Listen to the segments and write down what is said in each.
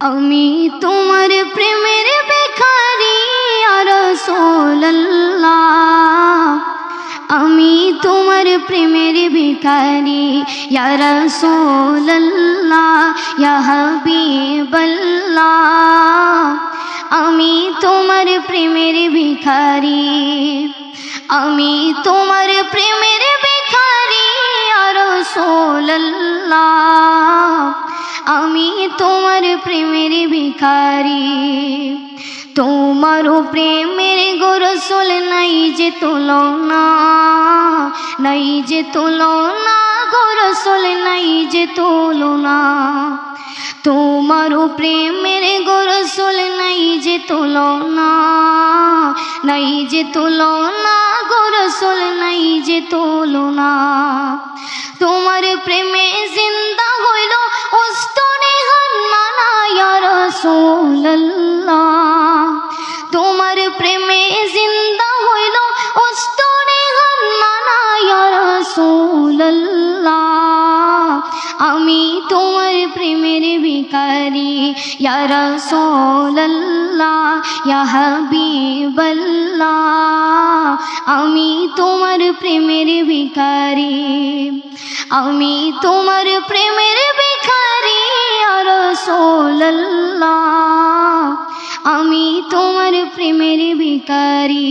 আমি তোমার প্রেমের বেখারি রসোল্লাহ আমি তোমার প্রেমের ভিখারি রসোল্লাহ হাবিবল্লাহ আমি তোমার প্রেমের ভিখারি আমি তোমার প্রেমের ভিখারি রসোল্লাহ আমি তোমার প্রেমের ভিখারি। তোমারও প্রেমের গোরসল নাই যে তুলনা, নাই যে তুলনা, গোরসল নাই যে তুলনা। তোমারও প্রেমের গোরসল নাই যে তুলনা, নাই যে তুলনা, গোরসল নাই যে তুলনা। তোমার প্রেমে ইয়া তোমার প্রেমে জিন্দা হইল ওস্তনে হান্নানা ইয়া আমি তোমার প্রেমের ভিখারি, ইয়া রাসূলুল্লাহ, ইয়া হাবিবাল্লাহ। আমি তোমার প্রেমের ভিখারি, আমি তোমার প্রেমের ভিখারি। আর আমি তোমার প্রেমের ভিখারি।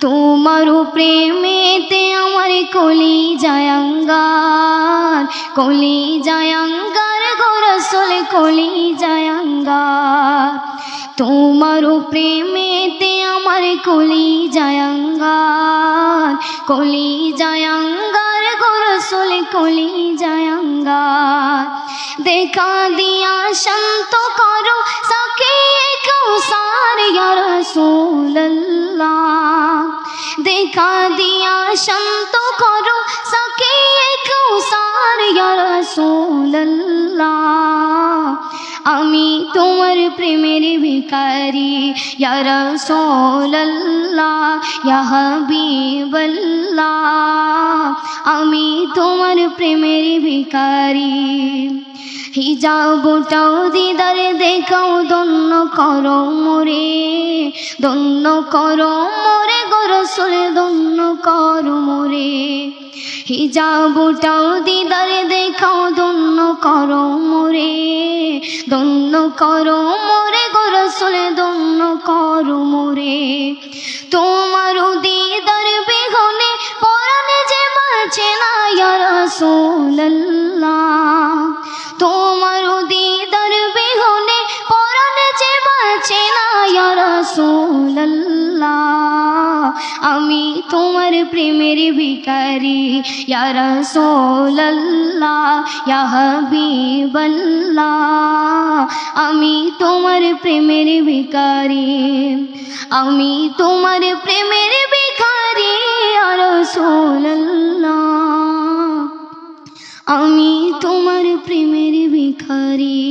তোমারও প্রেমেতে আমার কলি জায়াঙ্গার কলি জায়াঙ্গার গোরসল কলি জায়াঙ্গার তোমারও প্রেমেতে আমার কলি জায়াঙ্গার কলি জায়াঙ্গার গোরসল কলি জায়াঙ্গার দেখা দিয়া শান্ত করো সকে কৌসার ইয়া রাসূলুল্লাহ দেখা দিয়া শান্ত করো সকে কৌসার ইয়া রাসূলুল্লাহ আমি তোমার প্রেমের ভিখারি ইয়া রাসূলুল্লাহ ইয়া হাবিবাল্লাহ আমি তোমার প্রেমের ভিখারি। হিজাবটাও দিদারে, দেখাও দন্য করো মোরে। দন্য করো মোরে গরসলে দন্য করো মোরে। হিজাবটাও দিদারে, দেখাও দন্য করো মোরে। দন্য করো মোরে গরসলে দন্য করো মোরে। তোমারও দিদার আমি তোমার প্রেমের ভিখারি ইয়া রাসূলুল্লাহ ইয়া হাবিবাল্লাহ আমি তোমার প্রেমের ভিখারি আমি তোমার প্রেমের ভিখারি ইয়া রাসূলুল্লাহ আমি তোমার প্রেমের ভিখারি